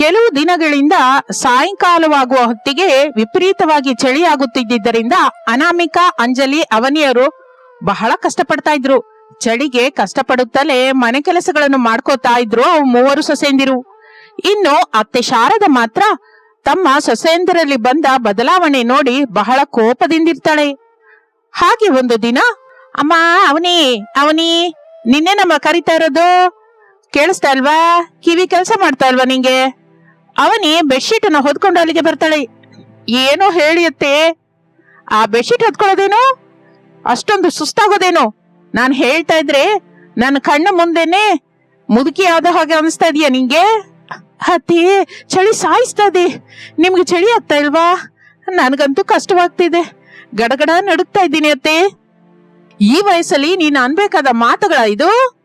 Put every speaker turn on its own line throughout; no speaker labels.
ಕೆಲವು ದಿನಗಳಿಂದ ಸಾಯಂಕಾಲವಾಗುವ ಹೊತ್ತಿಗೆ ವಿಪರೀತವಾಗಿ ಚಳಿಯಾಗುತ್ತಿದ್ದರಿಂದ ಅನಾಮಿಕಾ, ಅಂಜಲಿ, ಅವನಿಯರು ಬಹಳ ಕಷ್ಟಪಡ್ತಾ ಇದ್ರು. ಚಳಿಗೆ ಕಷ್ಟಪಡುತ್ತಲೇ ಮನೆ ಕೆಲಸಗಳನ್ನು ಮಾಡ್ಕೋತಾ ಇದ್ರು ಅವು ಮೂವರು ಸೊಸೆಂದಿರು ಇನ್ನು ಅತ್ತೆ ಶಾರದ ಮಾತ್ರ ತಮ್ಮ ಸೊಸೆಯಂದಿರಲ್ಲಿ ಬಂದ ಬದಲಾವಣೆ ನೋಡಿ ಬಹಳ ಕೋಪದಿಂದಿರ್ತಾಳೆ. ಹಾಗೆ ಒಂದು ದಿನ, ಅಮ್ಮ, ಅವನಿ ಅವನಿ, ನಿನ್ನೆ ನಮ್ಮ ಕರಿತಾ ಇರೋದು, ಕೇಳಿಸ್ತಾ ಅಲ್ವಾ ಕಿವಿ ಕೆಲಸ ಮಾಡ್ತಾ ಅಲ್ವಾ ನಿಂಗೆ? ಅವನಿ ಬೆಡ್ಶೀಟ್ ಅನ್ನ ಹೊದ್ಕೊಂಡು ಅಲ್ಲಿಗೆ ಬರ್ತಾಳೆ. ಏನೋ ಹೇಳಿಯತ್ತೆ. ಆ ಬೆಡ್ಶೀಟ್ ಹೊದ್ಕೊಳ್ಳೋದೇನು? ಅಷ್ಟೊಂದು ಸುಸ್ತಾಗೋದೇನು? ನಾನು ಹೇಳ್ತಾ ಇದ್ರೆ ನನ್ನ ಕಣ್ಣ ಮುಂದೆನೆ ಮುದುಕಿ ಆದ ಹಾಗೆ ಅನಿಸ್ತಾ ಇದೀಯ ನಿಂಗೆ? ಅತ್ತೆ, ಚಳಿ ಸಾಯಿಸ್ತಾ ಇದೆ. ನಿಮ್ಗೆ ಚಳಿ ಆಗ್ತಾ ಇಲ್ವಾ? ನನಗಂತೂ ಕಷ್ಟವಾಗ್ತಿದೆ ಗಡಗಡ ನಡುಗ್ತಾ ಇದ್ದೀನಿ ಅತ್ತೆ. ಈ ವಯಸ್ಸಲ್ಲಿ ನೀನು ಅನ್ಬೇಕಾದ ಮಾತುಗಳ ಇದು?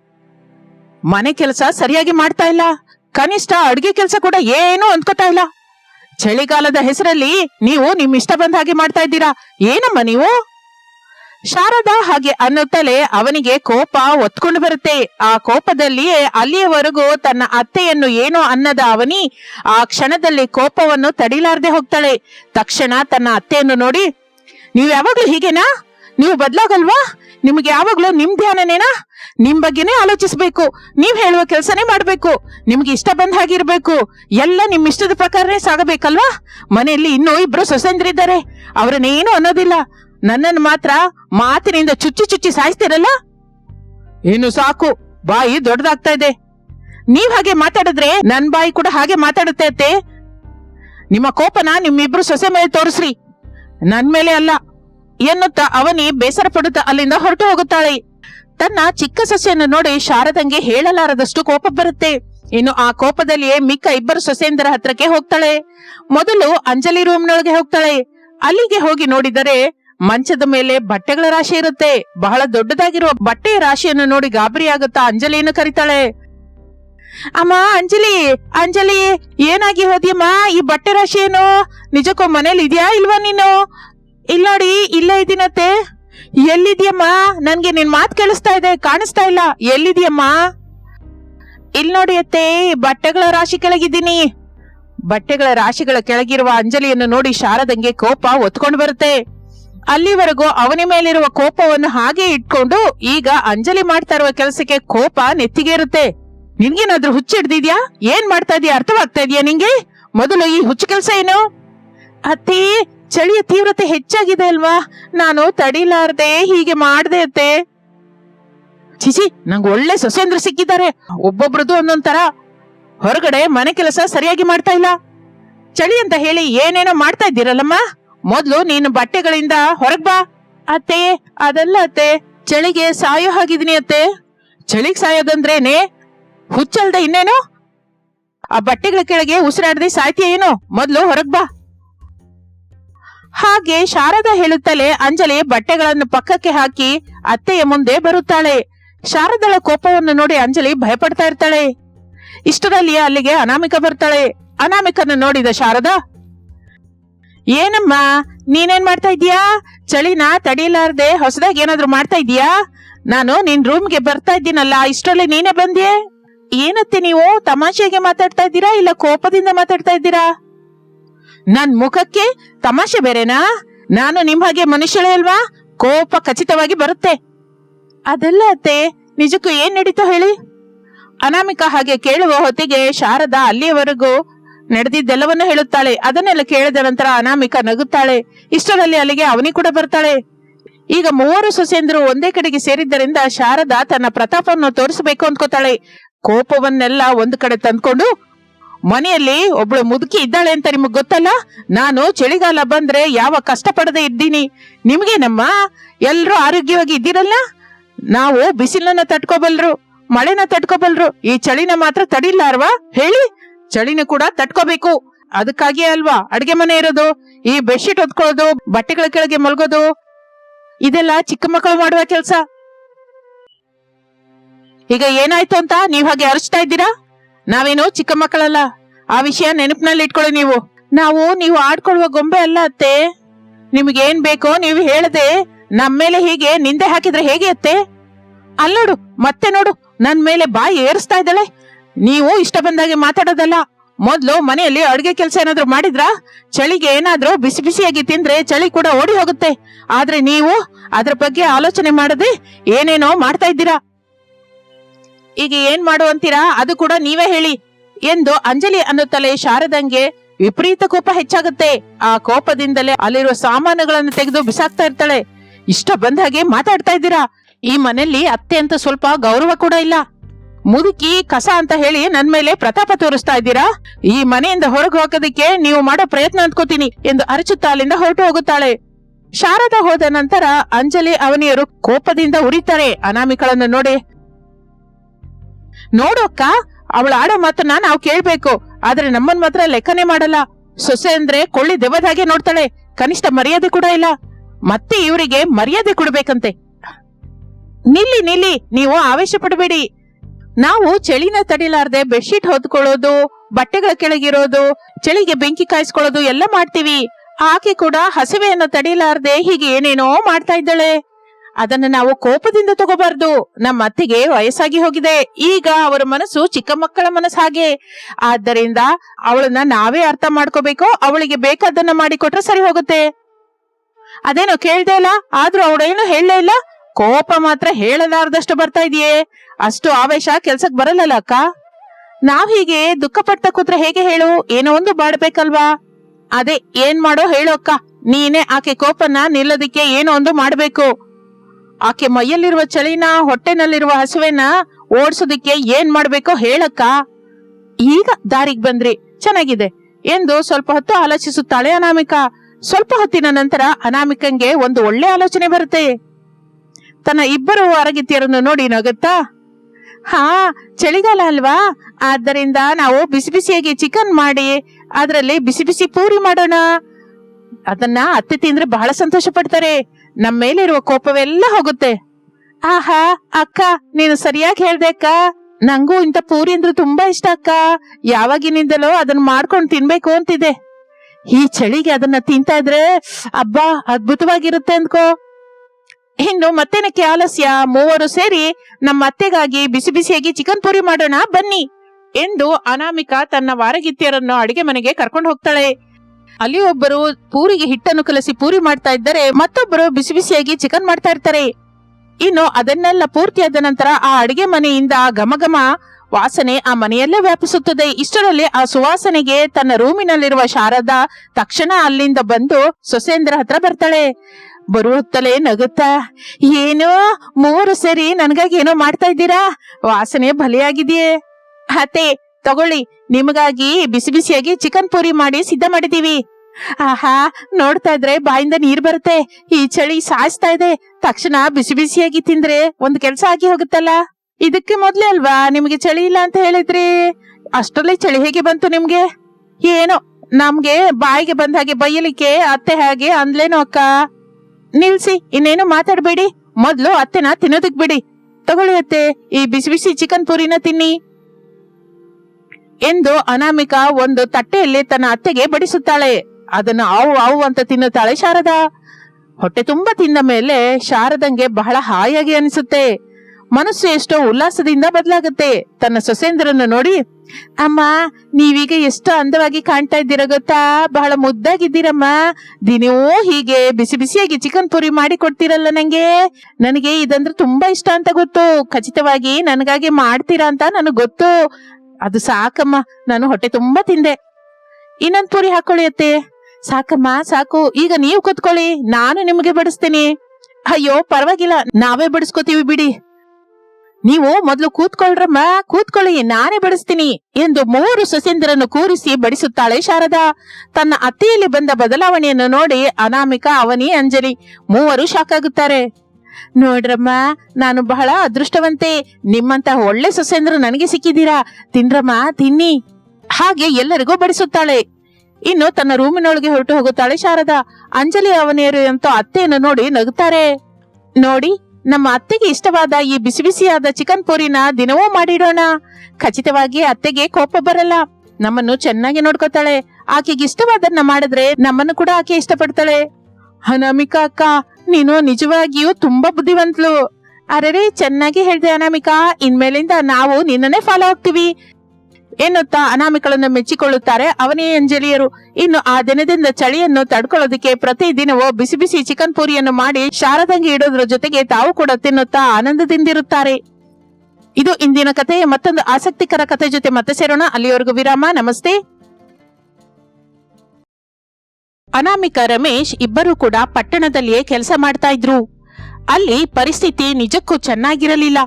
ಮನೆ ಕೆಲಸ ಸರಿಯಾಗಿ ಮಾಡ್ತಾ ಇಲ್ಲ. ಕನಿಷ್ಠ ಅಡುಗೆ ಕೆಲಸ ಕೂಡ ಏನೂ ಅಂದ್ಕೋತಾ ಇಲ್ಲ. ಚಳಿಗಾಲದ ಹೆಸರಲ್ಲಿ ನೀವು ನಿಮ್ ಇಷ್ಟ ಬಂದ ಹಾಗೆ ಮಾಡ್ತಾ ಇದ್ದೀರಾ? ಏನಮ್ಮ ನೀವು? ಶಾರದಾ ಹಾಗೆ ಅನ್ನುತ್ತಲೇ ಅವನಿಗೆ ಕೋಪ ಒತ್ಕೊಂಡು ಬರುತ್ತೆ. ಆ ಕೋಪದಲ್ಲಿಯೇ ಅಲ್ಲಿಯವರೆಗೂ ತನ್ನ ಅತ್ತೆಯನ್ನು ಏನೋ ಅನ್ನದ ಅವನಿ ಆ ಕ್ಷಣದಲ್ಲಿ ಕೋಪವನ್ನು ತಡಿಲಾರ್ದೆ ಹೋಗ್ತಾಳೆ. ತಕ್ಷಣ ತನ್ನ ಅತ್ತೆಯನ್ನು ನೋಡಿ, ನೀವು ಯಾವಾಗ್ಲೂ ಹೀಗೇನಾ? ನೀವು ಬದಲಾಗಲ್ವಾ? ನಿಮ್ಗೆ ಯಾವಾಗ್ಲೂ ನಿಮ್ ಧ್ಯಾನನೇನಾ? ನಿಮ್ ಬಗ್ಗೆನೇ ಆಲೋಚಿಸ್ಬೇಕು. ನೀವ್ ಹೇಳುವ ಕೆಲಸನೇ ಮಾಡ್ಬೇಕು. ನಿಮ್ಗೆ ಇಷ್ಟ ಬಂದ ಹಾಗಿರ್ಬೇಕು ಎಲ್ಲ ನಿಮ್ ಇಷ್ಟದ ಪ್ರಕಾರನೇ ಸಾಗಬೇಕಲ್ವಾ? ಮನೆಯಲ್ಲಿ ಇನ್ನೂ ಇಬ್ರು ಸೊಸೆಂದ್ರಿದ್ದಾರೆ. ಅವ್ರನ್ನೇನು ಅನ್ನೋದಿಲ್ಲ. ನನ್ನನ್ನು ಮಾತ್ರ ಮಾತಿನಿಂದ ಚುಚ್ಚಿ ಚುಚ್ಚಿ ಸಾಯಿಸ್ತಿರಲ್ಲ? ಇನ್ನು ಸಾಕು. ಬಾಯಿ ದೊಡ್ಡದಾಗ್ತಾ ಇದೆ. ನೀವ್ ಹಾಗೆ ಮಾತಾಡಿದ್ರೆ ನನ್ ಬಾಯಿ ಕೂಡ ಹಾಗೆ ಮಾತಾಡುತ್ತೆ ಅತ್ತೆ. ನಿಮ್ಮ ಕೋಪನ ನಿಮ್ಮಿಬ್ರು ಸೊಸೆ ಮೇಲೆ ತೋರಿಸ್ರಿ. ನನ್ ಮೇಲೆ ಅಲ್ಲ. ಎನ್ನುತ್ತಾ ಅವನಿ ಬೇಸರ ಪಡುತ್ತಾ ಅಲ್ಲಿಂದ ಹೊರಟು ಹೋಗುತ್ತಾಳೆ. ತನ್ನ ಚಿಕ್ಕ ಸೊಸೆಯನ್ನು ನೋಡಿ ಶಾರದಂಗೆ ಹೇಳಲಾರದಷ್ಟು ಕೋಪ ಬರುತ್ತೆ. ಇನ್ನು ಆ ಕೋಪದಲ್ಲಿಯೇ ಮಿಕ್ಕ ಇಬ್ಬರು ಸೊಸೆಯಂದರ ಹತ್ರಕ್ಕೆ ಹೋಗ್ತಾಳೆ. ಮೊದಲು ಅಂಜಲಿ ರೂಮ್ನೊಳಗೆ ಹೋಗ್ತಾಳೆ. ಅಲ್ಲಿಗೆ ಹೋಗಿ ನೋಡಿದರೆ ಮಂಚದ ಮೇಲೆ ಬಟ್ಟೆಗಳ ರಾಶಿ ಇರುತ್ತೆ. ಬಹಳ ದೊಡ್ಡದಾಗಿರುವ ಬಟ್ಟೆಯ ರಾಶಿಯನ್ನು ನೋಡಿ ಗಾಬರಿ ಆಗುತ್ತಾ ಅಂಜಲಿಯನ್ನು ಕರೀತಾಳೆ. ಅಮ್ಮ, ಅಂಜಲಿ ಅಂಜಲಿ, ಏನಾಗಿ ಹೋದ್ಯಮ್ಮ ಈ ಬಟ್ಟೆ ರಾಶಿ ಏನು ನಿಜಕ್ಕೂ ಮನೇಲಿ ಇದೆಯಾ ಇಲ್ವಾ ನೀನು? ಇಲ್ ನೋಡಿ ಇಲ್ಲೇ ಇದ್ದೀನತ್ತೆ. ಎಲ್ಲಿದ್ಯಮ್ಮ ನನ್ಗೆ ನಿನ್ ಮಾತ್ ಕೇಳಿಸ್ತಾ ಇದೆ, ಕಾಣಿಸ್ತಾ ಇಲ್ಲ. ಎಲ್ಲಿದ್ಯಮ್ಮ ಇಲ್ ನೋಡಿ ಅತ್ತೆ, ಬಟ್ಟೆಗಳ ರಾಶಿ ಕೆಳಗಿದ್ದೀನಿ. ಬಟ್ಟೆಗಳ ರಾಶಿಗಳ ಕೆಳಗಿರುವ ಅಂಜಲಿಯನ್ನು ನೋಡಿ ಶಾರದಂಗೆ ಕೋಪ ಒತ್ಕೊಂಡು ಬರುತ್ತೆ. ಅಲ್ಲಿವರೆಗೂ ಅವನ ಮೇಲಿರುವ ಕೋಪವನ್ನು ಹಾಗೆ ಇಟ್ಕೊಂಡು ಈಗ ಅಂಜಲಿ ಮಾಡ್ತಾ ಇರುವ ಕೆಲಸಕ್ಕೆ ಕೋಪ ನೆತ್ತಿಗೇರುತ್ತೆ ನಿನ್ಗೇನಾದ್ರೂ ಹುಚ್ಚು ಹಿಡ್ದಿದ್ಯಾ? ಏನ್ ಮಾಡ್ತಾ ಇದೀಯ? ಅರ್ಥವಾಗ್ತಾ ಇದೆಯಾ ನಿಂಗೆ? ಮೊದಲು ಈ ಹುಚ್ಚು ಕೆಲಸ ಏನು? ಅತ್ತಿ ಚಳಿಯ ತೀವ್ರತೆ ಹೆಚ್ಚಾಗಿದೆ ಅಲ್ವಾ? ನಾನು ತಡಿಲಾರ್ದೆ ಹೀಗೆ ಮಾಡ್ದೆ ಅತ್ತೆ. ಚಿಚಿ ನಂಗೆ ಒಳ್ಳೆ ಸೊಸೆಂದ್ರು ಸಿಕ್ಕಿದ್ದಾರೆ. ಒಬ್ಬೊಬ್ರದ್ದು ಒಂದೊಂದ್ ತರ ಹೊರಗಡೆ ಮನೆ ಕೆಲಸ ಸರಿಯಾಗಿ ಮಾಡ್ತಾ ಇಲ್ಲ. ಚಳಿ ಅಂತ ಹೇಳಿ ಏನೇನೋ ಮಾಡ್ತಾ ಇದ್ದೀರಲ್ಲಮ್ಮ? ಮೊದ್ಲು ನೀನು ಬಟ್ಟೆಗಳಿಂದ ಹೊರಗ್ ಬಾ. ಅತ್ತೆ, ಅದಲ್ಲ ಅತ್ತೆ, ಚಳಿಗೆ ಸಾಯೋ ಹಾಗಿದೀನಿ ಅತ್ತೆ. ಚಳಿಗ್ ಸಾಯೋದಂದ್ರೇನೆ? ಹುಚ್ಚಲ್ದ ಇನ್ನೇನು? ಆ ಬಟ್ಟೆಗಳ ಕೆಳಗೆ ಉಸಿರಾಡದೆ ಸಾಯ್ತೀಯ ಏನೋ? ಮೊದ್ಲು ಹೊರಗ್ ಬಾ. ಹಾಗೆ ಶಾರದಾ ಹೇಳುತ್ತಲೇ ಅಂಜಲಿ ಬಟ್ಟೆಗಳನ್ನು ಪಕ್ಕಕ್ಕೆ ಹಾಕಿ ಅತ್ತೆಯ ಮುಂದೆ ಬರುತ್ತಾಳೆ. ಶಾರದಳ ಕೋಪವನ್ನು ನೋಡಿ ಅಂಜಲಿ ಭಯಪಡ್ತಾ ಇರ್ತಾಳೆ. ಇಷ್ಟರಲ್ಲಿ ಅಲ್ಲಿಗೆ ಅನಾಮಿಕ ಬರ್ತಾಳೆ. ಅನಾಮಿಕನ ನೋಡಿದ ಶಾರದಾ, ಏನಮ್ಮ, ನೀನೇನ್ ಮಾಡ್ತಾ ಇದೀಯಾ ಚಳಿನ, ತಡೀಲಾರ್ದೆ ಹೊಸದಾಗಿ ಏನಾದ್ರು ಮಾಡ್ತಾ ಇದೀಯಾ ನಾನು ನಿನ್ ರೂಮ್ಗೆ ಬರ್ತಾ ಇದ್ದೀನಲ್ಲ, ಇಷ್ಟರಲ್ಲಿ ನೀನೇ ಬಂದ್ಯೆ? ಏನತ್ತೆ ನೀವು ತಮಾಷೆಗೆ ಮಾತಾಡ್ತಾ ಇದ್ದೀರಾ ಇಲ್ಲ ಕೋಪದಿಂದ ಮಾತಾಡ್ತಾ ಇದ್ದೀರಾ? ನನ್ ಮುಖಕ್ಕೆ ತಮಾಷೆ ಬೇರೆನಾ? ನಾನು ನಿಮ್ ಹಾಗೆ ಮನುಷ್ಯಳೇ ಅಲ್ವಾ? ಕೋಪ ಖಚಿತವಾಗಿ ಬರುತ್ತೆ. ಅದಲ್ಲ ಅತ್ತೆ, ನಿಜಕ್ಕೂ ಏನ್ ನಡೀತೋ ಹೇಳಿ? ಅನಾಮಿಕ ಹಾಗೆ ಕೇಳುವ ಹೊತ್ತಿಗೆ ಶಾರದಾ ಅಲ್ಲಿಯವರೆಗೂ ನಡೆದಿದ್ದೆಲ್ಲವನ್ನೂ ಹೇಳುತ್ತಾಳೆ. ಅದನ್ನೆಲ್ಲ ಕೇಳಿದ ನಂತರ ಅನಾಮಿಕ ನಗುತ್ತಾಳೆ. ಇಷ್ಟರಲ್ಲಿ ಅಲ್ಲಿಗೆ ಅವನಿ ಕೂಡ ಬರ್ತಾಳೆ. ಈಗ ಮೂವರು ಸೊಸೆಂದ್ರು ಒಂದೇ ಕಡೆಗೆ ಸೇರಿದ್ದರಿಂದ ಶಾರದಾ ತನ್ನ ಪ್ರತಾಪವನ್ನು ತೋರಿಸಬೇಕು ಅನ್ಕೋತಾಳೆ ಕೋಪವನ್ನೆಲ್ಲ ಒಂದು ಕಡೆ ತಂದ್ಕೊಂಡು ಮನೆಯಲ್ಲಿ ಒಬ್ಳು ಮುದುಕಿ ಇದ್ದಾಳೆ ಅಂತ ನಿಮಗ್ ಗೊತ್ತಲ್ಲ? ನಾನು ಚಳಿಗಾಲ ಬಂದ್ರೆ ಯಾವ ಕಷ್ಟ ಪಡದೆ ಇದ್ದೀನಿ. ನಿಮ್ಗೇನಮ್ಮ? ಎಲ್ಲರೂ ಆರೋಗ್ಯವಾಗಿ ಇದ್ದೀರಲ್ಲ? ನಾವು ಬಿಸಿಲನ್ನ ತಡ್ಕೋಬಲ್ರು ಮಳೆನ ತಡ್ಕೋಬಲ್ರು ಈ ಚಳಿನ ಮಾತ್ರ ತಡಿಲಾರ್ವಾ ಹೇಳಿ, ಚಳಿನ ಕೂಡ ತಡ್ಕೋಬೇಕು ಅದಕ್ಕಾಗಿಯೇ ಅಲ್ವಾ ಅಡಿಗೆ ಮನೆ ಇರೋದು? ಈ ಬೆಡ್ಶೀಟ್ ಹೊತ್ಕೊಳ್ಳೋದು, ಬಟ್ಟೆಗಳ ಕೆಳಗೆ ಮಲ್ಗೋದು? ಇದೆಲ್ಲ ಚಿಕ್ಕ ಮಕ್ಕಳು ಮಾಡುವ ಕೆಲಸ. ಈಗ ಏನಾಯ್ತು ಅಂತ ನೀವ್ ಹಾಗೆ ಅರಚ್ತಾ ಇದ್ದೀರಾ? ನಾವೇನು ಚಿಕ್ಕ ಮಕ್ಕಳಲ್ಲ. ಆ ವಿಷಯ ನೆನಪಿನಲ್ಲಿ ಇಟ್ಕೊಳ್ಳಿ ನೀವು. ನಾವು, ನೀವು ಆಡ್ಕೊಳ್ಳುವ ಗೊಂಬೆ ಅಲ್ಲ ಅತ್ತೆ. ನಿಮ್ಗೆ ಏನ್ ಬೇಕೋ ನೀವು ಹೇಳದೆ ನಮ್ಮ ಮೇಲೆ ಹೀಗೆ ನಿಂದೆ ಹಾಕಿದ್ರೆ ಹೇಗೆ ಅತ್ತೆ? ಅಲ್ಲೋಡು ಮತ್ತೆ ನೋಡು, ನನ್ ಮೇಲೆ ಬಾಯಿ ಏರಿಸ್ತಾ ಇದ್ದಾಳೆ. ನೀವು ಇಷ್ಟ ಬಂದಾಗೆ ಮಾತಾಡೋದಲ್ಲ. ಮೊದ್ಲು ಮನೆಯಲ್ಲಿ ಅಡುಗೆ ಕೆಲಸ ಏನಾದ್ರು ಮಾಡಿದ್ರಾ? ಚಳಿಗೆ ಏನಾದ್ರೂ ಬಿಸಿ ಬಿಸಿಯಾಗಿ ತಿಂದ್ರೆ ಚಳಿ ಕೂಡ ಓಡಿ ಹೋಗುತ್ತೆ. ಆದ್ರೆ ನೀವು ಅದ್ರ ಬಗ್ಗೆ ಆಲೋಚನೆ ಮಾಡದೆ ಏನೇನೋ ಮಾಡ್ತಾ ಇದ್ದೀರಾ? ಈಗ ಏನ್ ಮಾಡು ಅಂತೀರಾ? ಅದು ಕೂಡ ನೀವೇ ಹೇಳಿ. ಎಂದು ಅಂಜಲಿ ಅನ್ನುತ್ತಲೇ ಶಾರದಂಗೆ ವಿಪರೀತ ಕೋಪ ಹೆಚ್ಚಾಗುತ್ತೆ. ಆ ಕೋಪದಿಂದಲೇ ಅಲ್ಲಿರುವ ಸಾಮಾನುಗಳನ್ನು ತೆಗೆದು ಬಿಸಾಕ್ತಾ ಇರ್ತಾಳೆ. ಇಷ್ಟ ಬಂದ ಹಾಗೆ ಮಾತಾಡ್ತಾ ಇದ್ದೀರಾ? ಈ ಮನೆಯಲ್ಲಿ ಅತ್ತೆ ಅಂತ ಸ್ವಲ್ಪ ಗೌರವ ಕೂಡ ಇಲ್ಲ. ಮುದುಕಿ ಕಸ ಅಂತ ಹೇಳಿ ನನ್ ಮೇಲೆ ಪ್ರತಾಪ ತೋರಿಸ್ತಾ ಇದ್ದೀರಾ? ಈ ಮನೆಯಿಂದ ಹೊರಗೆ ಹೋಗೋದಕ್ಕೆ ನೀವು ಮಾಡೋ ಪ್ರಯತ್ನ ಅಂದ್ಕೋತೀನಿ ಎಂದು ಅರಚುತ್ತಾ ಅಲ್ಲಿಂದ ಹೊರಟು ಹೋಗುತ್ತಾಳೆ. ಶಾರದಾ ಹೋದ ನಂತರ ಅಂಜಲಿ ಅವನಿಯರು ಕೋಪದಿಂದ ಉರಿತಾರೆ. ಅನಾಮಿಕಳನ್ನು ನೋಡಿ. ನೋಡೋಕ್ಕ ಅವಳ ಆಡೋ ಮಾತನ್ನ ನಾವು ಕೇಳ್ಬೇಕು. ಆದ್ರೆ ನಮ್ಮನ್ ಮಾತ್ರ ಲೆಕ್ಕನೆ ಮಾಡಲ್ಲ. ಸೊಸೆ ಅಂದ್ರೆ ಕೊಳ್ಳಿ ದೆವ್ವದಾಗೆ ನೋಡ್ತಾಳೆ. ಕನಿಷ್ಠ ಮರ್ಯಾದೆ ಕೂಡ ಇಲ್ಲ. ಮತ್ತೆ ಇವರಿಗೆ ಮರ್ಯಾದೆ ಕೊಡ್ಬೇಕಂತೆ. ನಿಲ್ಲಿ ನಿಲ್ಲಿ, ನೀವು ಆವೇಶ ಪಡಬೇಡಿ. ನಾವು ಚಳಿನ ತಡಿಲಾರ್ದೆ ಬೆಡ್ಶೀಟ್ ಹೊದ್ಕೊಳ್ಳೋದು ಬಟ್ಟೆಗಳ ಕೆಳಗಿರೋದು, ಚಳಿಗೆ ಬೆಂಕಿ ಕಾಯಿಸ್ಕೊಳ್ಳೋದು ಎಲ್ಲ ಮಾಡ್ತೀವಿ. ಆಕೆ ಕೂಡ ಹಸಿವೆಯನ್ನು ತಡಿಲಾರ್ದೆ ಹೀಗೆ ಏನೇನೋ ಮಾಡ್ತಾ ಇದ್ದಾಳೆ. ಅದನ್ನ ನಾವು ಕೋಪದಿಂದ ತಗೋಬಾರ್ದು. ನಮ್ಮ ಅತ್ತಿಗೆ ವಯಸ್ಸಾಗಿ ಹೋಗಿದೆ. ಈಗ ಅವರ ಮನಸ್ಸು ಚಿಕ್ಕ ಮಕ್ಕಳ ಮನಸ್ಸು ಹಾಗೆ. ಆದ್ದರಿಂದ ಅವಳನ್ನ ನಾವೇ ಅರ್ಥ ಮಾಡ್ಕೋಬೇಕು. ಅವಳಿಗೆ ಬೇಕಾದನ್ನ ಮಾಡಿಕೊಟ್ರೆ ಸರಿ ಹೋಗುತ್ತೆ. ಅದೇನೋ ಕೇಳ್ದೆ ಇಲ್ಲ? ಆದ್ರೂ ಅವಳೇನು ಹೇಳಲೇ ಇಲ್ಲ? ಕೋಪ ಮಾತ್ರ ಹೇಳಲಾರ್ದಷ್ಟು ಬರ್ತಾ ಇದೆಯೇ? ಅಷ್ಟು ಆವೇಶ ಕೆಲ್ಸಕ್ಕೆ ಬರಲ್ಲಲ್ಲ ಅಕ್ಕ? ನಾವ್ ಹೀಗೆ ದುಃಖ ಪಡ್ತಾ ಕೂತ್ರೆ ಹೇಗೆ ಹೇಳು? ಏನೋ ಒಂದು ಬಾಡ್ಬೇಕಲ್ವಾ ಅದೇ ಏನ್ ಮಾಡೋ ಹೇಳು ಅಕ್ಕ. ನೀನೇ ಆಕೆ ಕೋಪನ ನಿಲ್ಲೋದಿಕ್ಕೆ ಏನೋ ಒಂದು ಮಾಡ್ಬೇಕು. ಆಕೆ ಮೈಯಲ್ಲಿರುವ ಚಳಿನ, ಹೊಟ್ಟೆನಲ್ಲಿರುವ ಹಸುವೆನ ಓಡಿಸೋದಿಕ್ಕೆ ಏನ್ ಮಾಡ್ಬೇಕೋ ಹೇಳಕ್ಕ. ಈಗ ದಾರಿಗ್ ಬಂದ್ರಿ, ಚೆನ್ನಾಗಿದೆ ಎಂದು ಸ್ವಲ್ಪ ಹೊತ್ತು ಆಲೋಚಿಸುತ್ತಾಳೆ ಅನಾಮಿಕಾ. ಸ್ವಲ್ಪ ಹೊತ್ತಿನ ನಂತರ ಅನಾಮಿಕಂಗೆ ಒಂದು ಒಳ್ಳೆ ಆಲೋಚನೆ ಬರುತ್ತೆ. ತನ್ನ ಇಬ್ಬರು ಅರಗಿತಿಯರನ್ನು ನೋಡಿ ನಗುತ್ತಾ, ಹಾ, ಚಳಿಗಾಲ ಅಲ್ವಾ? ಆದ್ದರಿಂದ ನಾವು ಬಿಸಿ ಬಿಸಿಯಾಗಿ ಚಿಕನ್ ಮಾಡಿ, ಅದರಲ್ಲಿ ಬಿಸಿ ಬಿಸಿ ಪೂರಿ ಮಾಡೋಣ. ಅದನ್ನ ಅತ್ತೆ ತಿಂದ್ರೆ ಬಹಳ ಸಂತೋಷ ಪಡ್ತಾರೆ ನಮ್ಮ ಮೇಲಿರುವ ಕೋಪವೆಲ್ಲ ಹೋಗುತ್ತೆ. ಆಹಾ, ಅಕ್ಕ, ನೀನು ಸರಿಯಾಗಿ ಹೇಳ್ದೆ ಅಕ್ಕ. ನಂಗೂ ಇಂಥ ಪೂರಿ ಅಂದ್ರೆ ತುಂಬಾ ಇಷ್ಟ ಅಕ್ಕ. ಯಾವಾಗಿನಿಂದಲೋ ಅದನ್ನ ಮಾಡ್ಕೊಂಡು ತಿನ್ಬೇಕು ಅಂತಿದೆ. ಈ ಚಳಿಗೆ ಅದನ್ನ ತಿಂತಾ ಇದ್ರೆ, ಅಬ್ಬಾ, ಅದ್ಭುತವಾಗಿರುತ್ತೆ ಅಂದ್ಕೋ. ಇನ್ನು ಮತ್ತೇನಕ್ಕೆ ಆಲಸ್ಯ? ಮೂವರು ಸೇರಿ ನಮ್ಮ ಅತ್ತೆಗಾಗಿ ಬಿಸಿ ಬಿಸಿಯಾಗಿ ಚಿಕನ್ ಪೂರಿ ಮಾಡೋಣ, ಬನ್ನಿ. ಎಂದು ಅನಾಮಿಕಾ ತನ್ನ ವಾರಗಿತ್ತಿಯರನ್ನು ಅಡಿಗೆ ಮನೆಗೆ ಕರ್ಕೊಂಡು ಹೋಗ್ತಾಳೆ. ಅಲ್ಲಿ ಒಬ್ಬರು ಪೂರಿಗೆ ಹಿಟ್ಟನ್ನು ಕಲಸಿ ಪೂರಿ ಮಾಡ್ತಾ ಇದ್ದರೆ. ಮತ್ತೊಬ್ಬರು ಬಿಸಿ ಬಿಸಿಯಾಗಿ ಚಿಕನ್ ಮಾಡ್ತಾ ಇರ್ತಾರೆ. ಇನ್ನು ಅದನ್ನೆಲ್ಲ ಪೂರ್ತಿಯಾದ ನಂತರ ಆ ಅಡಿಗೆ ಮನೆಯಿಂದ ಘಮಘಮ ವಾಸನೆ ಆ ಮನೆಯಲ್ಲೇ ವ್ಯಾಪಿಸುತ್ತದೆ. ಇಷ್ಟರಲ್ಲಿ ಆ ಸುವಾಸನೆಗೆ ತನ್ನ ರೂಮಿನಲ್ಲಿರುವ ಶಾರದಾ ತಕ್ಷಣ ಅಲ್ಲಿಂದ ಬಂದು ಸೊಸೇಂದ್ರ ಹತ್ರ ಬರ್ತಾಳೆ. ಬರುತ್ತಲೇ ನಗುತ್ತಾ, ಏನು ಮೂರು ಸರಿ ನನ್ಗಾಗಿ ಏನೋ ಮಾಡ್ತಾ ಇದ್ದೀರಾ? ವಾಸನೆ ಬಲಿಯಾಗಿದೆಯೇ? ಅತ್ತೆ ತಗೊಳ್ಳಿ, ನಿಮಗಾಗಿ ಬಿಸಿ ಬಿಸಿಯಾಗಿ ಚಿಕನ್ ಪೂರಿ ಮಾಡಿ ಸಿದ್ಧ ಮಾಡಿದೀವಿ ಆಹಾ, ನೋಡ್ತಾ ಇದ್ರೆ ಬಾಯಿಂದ ನೀರ್ ಬರುತ್ತೆ. ಈ ಚಳಿ ಸಾಯಿಸ್ತಾ ಇದೆ. ತಕ್ಷಣ ಬಿಸಿ ಬಿಸಿಯಾಗಿ ತಿಂದ್ರೆ ಒಂದ್ ಕೆಲ್ಸ ಆಗಿ ಹೋಗುತ್ತಲ್ಲ? ಇದಕ್ಕೆ ಮೊದ್ಲೇ ಅಲ್ವಾ ನಿಮ್ಗೆ ಚಳಿ ಇಲ್ಲ ಅಂತ ಹೇಳಿದ್ರಿ? ಅಷ್ಟರಲ್ಲಿ ಚಳಿ ಹೇಗೆ ಬಂತು ನಿಮ್ಗೆ? ಏನೋ, ನಮ್ಗೆ ಬಾಯಿಗೆ ಬಂದ ಹಾಗೆ ಬೈಯಲಿಕ್ಕೆ ಅತ್ತೆ ಹಾಗೆ ಅಂದ್ಲೇನೋ ಅಕ್ಕ? ನಿಲ್ಸಿ, ಇನ್ನೇನು ಮಾತಾಡ್ಬೇಡಿ. ಮೊದ್ಲು ಅತ್ತೆನ ತಿನ್ನೋದಕ್ ಬಿಡಿ. ತಗೊಳ್ಳಿ ಅತ್ತೆ, ಈ ಬಿಸಿ ಬಿಸಿ ಚಿಕನ್ ಪೂರಿನ ತಿನ್ನಿ. ಎಂದು ಅನಾಮಿಕಾ ಒಂದು ತಟ್ಟೆಯಲ್ಲಿ ತನ್ನ ಅತ್ತೆಗೆ ಬಡಿಸುತ್ತಾಳೆ. ಅದನ್ನ ಅವು ಅವು ಅಂತ ತಿನ್ನುತ್ತಾಳೆ ಶಾರದಾ. ಹೊಟ್ಟೆ ತುಂಬಾ ತಿಂದ ಮೇಲೆ ಶಾರದಂಗೆ ಬಹಳ ಹಾಯಾಗಿ ಅನಿಸುತ್ತೆ. ಮನಸ್ಸು ಎಷ್ಟೋ ಉಲ್ಲಾಸದಿಂದ ಬದಲಾಗುತ್ತೆ. ತನ್ನ ಸೊಸೇಂದ್ರನ್ನು ನೋಡಿ, ಅಮ್ಮ, ನೀವೀಗ ಎಷ್ಟು ಅಂದವಾಗಿ ಕಾಣ್ತಾ ಇದ್ದೀರಾ ಗೊತ್ತಾ? ಬಹಳ ಮುದ್ದಾಗಿದ್ದೀರಮ್ಮ. ದಿನವೂ ಹೀಗೆ ಬಿಸಿ ಬಿಸಿಯಾಗಿ ಚಿಕನ್ ಪುರಿ ಮಾಡಿ ಕೊಡ್ತೀರಲ್ಲ ನಂಗೆ? ನನಗೆ ಇದಂದ್ರೆ ತುಂಬಾ ಇಷ್ಟ ಅಂತ ಗೊತ್ತು. ಖಚಿತವಾಗಿ ನನಗಾಗಿ ಮಾಡ್ತೀರಾ ಅಂತ ನನಗೆ ಗೊತ್ತು. ಅದು ಸಾಕಮ್ಮ. ನಾನು ಹೊಟ್ಟೆ ತುಂಬಾ ತಿಂದೆ. ಇನ್ನೊಂದ್ ಪೂರಿ ಹಾಕೊಳ್ಳಿ ಅತ್ತೆ. ಸಾಕಮ್ಮ, ಸಾಕು. ಈಗ ನೀವು ಕೂತ್ಕೊಳ್ಳಿ. ನಾನು ನಿಮಗೆ ಬಡಿಸ್ತೇನೆ. ಅಯ್ಯೋ, ಪರವಾಗಿಲ್ಲ. ನಾವೇ ಬಡಿಸ್ಕೋತೀವಿ ಬಿಡಿ. ನೀವು ಮೊದಲು ಕೂತ್ಕೊಳ್ರಮ್ಮ. ಕೂತ್ಕೊಳ್ಳಿ. ನಾನೇ ಬಡಿಸ್ತೀನಿ ಎಂದು ಮೂರು ಸೊಸೆಂದರನ್ನು ಕೂರಿಸಿ ಬಡಿಸುತ್ತಾಳೆ ಶಾರದಾ. ತನ್ನ ಅತ್ತೆಯಲ್ಲಿ ಬಂದ ಬದಲಾವಣೆಯನ್ನು ನೋಡಿ ಅನಾಮಿಕ, ಅವನಿ, ಅಂಜಲಿ ಮೂವರು ಶಾಕ್ ಆಗುತ್ತಾರೆ. ನೋಡ್ರಮ್ಮ, ನಾನು ಬಹಳ ಅದೃಷ್ಟವಂತೆ. ನಿಮ್ಮಂತ ಒಳ್ಳೆ ಸೊಸೆಂದ್ರು ನನಗೆ ಸಿಕ್ಕಿದ್ದೀರಾ? ತಿನ್ರಮ್ಮ, ತಿನ್ನಿ. ಹಾಗೆ ಎಲ್ಲರಿಗೂ ಬಡಿಸುತ್ತಾಳೆ. ಇನ್ನು ತನ್ನ ರೂಮಿನೊಳಗೆ ಹೊರಟು ಹೋಗುತ್ತಾಳೆ ಶಾರದಾ. ಅಂಜಲಿ ಅವನಿಯರು ಅಂತೂ ಅತ್ತೆಯನ್ನು ನೋಡಿ ನಗುತ್ತಾರೆ. ನೋಡಿ, ನಮ್ಮ ಅತ್ತೆಗೆ ಇಷ್ಟವಾದ ಈ ಬಿಸಿ ಬಿಸಿಯಾದ ಚಿಕನ್ ಪೂರಿನ ದಿನವೂ ಮಾಡಿಡೋಣ. ಖಚಿತವಾಗಿ ಅತ್ತೆಗೆ ಕೋಪ ಬರಲ್ಲ. ನಮ್ಮನ್ನು ಚೆನ್ನಾಗಿ ನೋಡ್ಕೋತಾಳೆ. ಆಕೆಗೆ ಇಷ್ಟವಾದನ್ನ ಮಾಡಿದ್ರೆ ನಮ್ಮನ್ನು ಕೂಡ ಆಕೆ ಇಷ್ಟಪಡ್ತಾಳೆ. ಅನಾಮಿಕಾ ಅಕ್ಕ ನೀನು ನಿಜವಾಗಿಯೂ ತುಂಬಾ ಬುದ್ಧಿವಂತಲು. ಅರೆರೆ, ಚೆನ್ನಾಗಿ ಹೇಳಿದೆ ಅನಾಮಿಕಾ. ಇನ್ಮೇಲಿಂದ ನಾವು ನಿನ್ನನ್ನೇ ಫಾಲೋ ಆಗ್ತೀವಿ. ಎನ್ನುತ್ತಾ ಅನಾಮಿಕಳನ್ನು ಮೆಚ್ಚಿಕೊಳ್ಳುತ್ತಾರೆ ಅವನೇ ಅಂಜಲಿಯರು. ಇನ್ನು ಆ ದಿನದಿಂದ ಚಳಿಯನ್ನು ತಡ್ಕೊಳ್ಳೋದಕ್ಕೆ ಪ್ರತಿದಿನವೂ ಬಿಸಿ ಬಿಸಿ ಚಿಕನ್ ಪೂರಿಯನ್ನು ಮಾಡಿ ಶಾರದಂಗಿ ಇಡೋದ್ರ ಜೊತೆಗೆ ತಾವು ಕೂಡ ತಿನ್ನುತ್ತಾ ಆನಂದದಿಂದಿರುತ್ತಾರೆ. ಇದು ಇಂದಿನ ಕಥೆಯ ಮತ್ತೊಂದು ಆಸಕ್ತಿಕರ ಕಥೆ ಜೊತೆ ಮತ್ತೆ ಸೇರೋಣ. ಅಲ್ಲಿಯವರೆಗೂ ವಿರಾಮ. ನಮಸ್ತೆ. ಅನಾಮಿಕ ರಮೇಶ್ ಇಬ್ಬರು ಕೂಡ ಪಟ್ಟಣದಲ್ಲಿಯೇ ಕೆಲಸ ಮಾಡ್ತಾ ಇದ್ರು. ಅಲ್ಲಿ ಪರಿಸ್ಥಿತಿ ನಿಜಕ್ಕೂ ಚೆನ್ನಾಗಿರಲಿಲ್ಲ.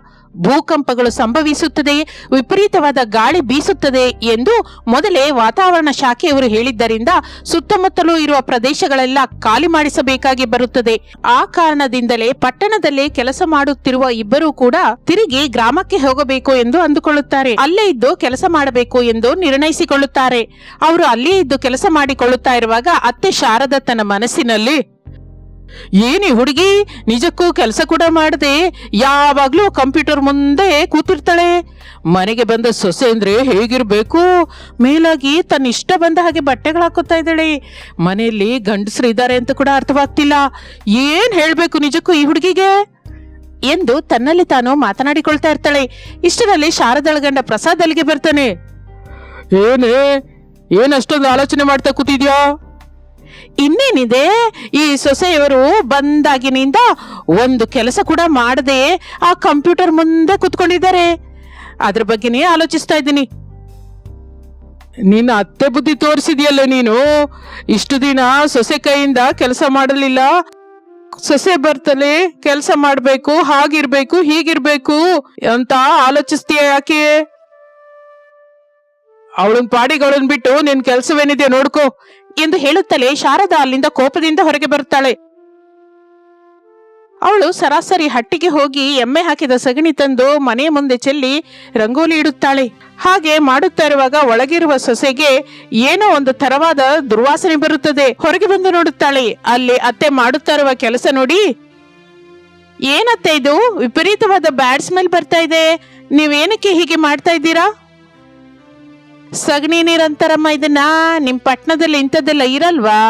ಭೂಕಂಪಗಳು ಸಂಭವಿಸುತ್ತದೆ ವಿಪರೀತವಾದ ಗಾಳಿ ಬೀಸುತ್ತದೆ ಎಂದು ಮೊದಲೇ ವಾತಾವರಣ ಶಾಖೆಯವರು ಹೇಳಿದ್ದರಿಂದ ಸುತ್ತಮುತ್ತಲೂ ಇರುವ ಪ್ರದೇಶಗಳೆಲ್ಲ ಖಾಲಿ ಮಾಡಿಸಬೇಕಾಗಿ ಬರುತ್ತದೆ. ಆ ಕಾರಣದಿಂದಲೇ ಪಟ್ಟಣದಲ್ಲೇ ಕೆಲಸ ಮಾಡುತ್ತಿರುವ ಇಬ್ಬರೂ ಕೂಡ ತಿರುಗಿ ಗ್ರಾಮಕ್ಕೆ ಹೋಗಬೇಕು ಎಂದು ಅಂದುಕೊಳ್ಳುತ್ತಾರೆ. ಅಲ್ಲೇ ಇದ್ದು ಕೆಲಸ ಮಾಡಬೇಕು ಎಂದು ನಿರ್ಣಯಿಸಿಕೊಳ್ಳುತ್ತಾರೆ. ಅವರು ಅಲ್ಲೇ ಇದ್ದು ಕೆಲಸ ಮಾಡಿಕೊಳ್ಳುತ್ತಾ ಇರುವಾಗ ಅತ್ತೆ ಶಾರದ ತನ್ನ ಮನಸ್ಸಿನಲ್ಲಿ ಏನಿ ಹುಡುಗಿ ನಿಜಕ್ಕೂ ಕೆಲಸ ಕೂಡ ಮಾಡದೆ, ಯಾವಾಗಲೂ ಕಂಪ್ಯೂಟರ್ ಮುಂದೆ ಕೂತಿರ್ತಾಳೆ. ಮನೆಗೆ ಬಂದ ಸೊಸೆ ಅಂದ್ರೆ ಹೇಗಿರ್ಬೇಕು? ಮೇಲಾಗಿ ತನ್ನ ಇಷ್ಟ ಬಂದ ಹಾಗೆ ಬಟ್ಟೆಗಳು ಹಾಕೋತಾ ಇದ್ದಾಳೆ. ಮನೆಯಲ್ಲಿ ಗಂಡಸರು ಇದ್ದಾರೆ ಅಂತ ಕೂಡ ಅರ್ಥವಾಗ್ತಿಲ್ಲ. ಏನು ಹೇಳಬೇಕು ನಿಜಕ್ಕೂ ಈ ಹುಡುಗಿಗೆ? ಎಂದು ತನ್ನಲ್ಲಿ ತಾನು ಮಾತನಾಡಿಕೊಳ್ತಾ ಇರ್ತಾಳೆ. ಇಷ್ಟರಲ್ಲಿ ಶಾರದಳ ಗಂಡ ಪ್ರಸಾದ್ ಅಲ್ಲಿಗೆ ಬರ್ತಾನೆ. ಏನೇ ಏನಷ್ಟೊಂದು ಆಲೋಚನೆ ಮಾಡ್ತಾ ಕೂತಿದ್ಯಾ? ಇನ್ನೇನಿದೆ? ಈ ಸೊಸೆಯವರು ಬಂದಾಗಿನಿಂದ ಒಂದು ಕೆಲಸ ಕೂಡ ಮಾಡದೆ ಆ ಕಂಪ್ಯೂಟರ್ ಮುಂದೆ ಕುತ್ಕೊಂಡಿದ್ದಾರೆ. ಅದ್ರ ಬಗ್ಗೆನೇ ಆಲೋಚಿಸ್ತಾ ಇದ್ದೀನಿ. ನಿನ್ನ ಅತ್ತೆ ಬುದ್ಧಿ ತೋರಿಸಿದ್ಯಲ್ಲ ನೀನು? ಇಷ್ಟು ದಿನ ಸೊಸೆ ಕೈಯಿಂದ ಕೆಲಸ ಮಾಡಲಿಲ್ಲ. ಸೊಸೆ ಬರ್ತಲೆ ಕೆಲಸ ಮಾಡಬೇಕು, ಹಾಗಿರ್ಬೇಕು, ಹೀಗಿರ್ಬೇಕು ಅಂತ ಆಲೋಚಿಸ್ತೀಯ ಯಾಕೆ? ಅವಳನ್ ಪಾಡಿಗಳನ್ ಬಿಟ್ಟು ನಿನ್ ಕೆಲ್ಸವೇನಿದೆ ನೋಡ್ಕೋ. ಎಂದು ಹೇಳುತ್ತಲೇ ಶಾರದಾ ಅಲ್ಲಿಂದ ಕೋಪದಿಂದ ಹೊರಗೆ ಬರುತ್ತಾಳೆ. ಅವಳು ಸರಾಸರಿ ಹಟ್ಟಿಗೆ ಹೋಗಿ ಎಮ್ಮೆ ಹಾಕಿದ ಸಗಣಿ ತಂದು ಮನೆ ಮುಂದೆ ಚೆಲ್ಲಿ ರಂಗೋಲಿ ಇಡುತ್ತಾಳೆ. ಹಾಗೆ ಮಾಡುತ್ತಾ ಇರುವಾಗ ಒಳಗಿರುವ ಸೊಸೆಗೆ ಏನೋ ಒಂದು ತರವಾದ ದುರ್ವಾಸನೆ ಬರುತ್ತದೆ. ಹೊರಗೆ ಬಂದು ನೋಡುತ್ತಾಳೆ. ಅಲ್ಲಿ ಅತ್ತೆ ಮಾಡುತ್ತಾ ಇರುವ ಕೆಲಸ ನೋಡಿ. ಏನತ್ತೆ ಇದು? ವಿಪರೀತವಾದ ಬ್ಯಾಡ್ ಸ್ಮೆಲ್ ಬರ್ತಾ ಇದೆ. ನೀವೇನಕ್ಕೆ ಹೀಗೆ ಮಾಡ್ತಾ ಇದ್ದೀರಾ? ಸಗಣಿ ನೀರಂತಾರಮ್ಮ, ಇದನ್ನ ನಿಮ್ಮ ಪಟ್ಟಣದಲ್ಲಿ ಇಂಥದ್ದೆಲ್ಲ ಇರಲ್ವಾ?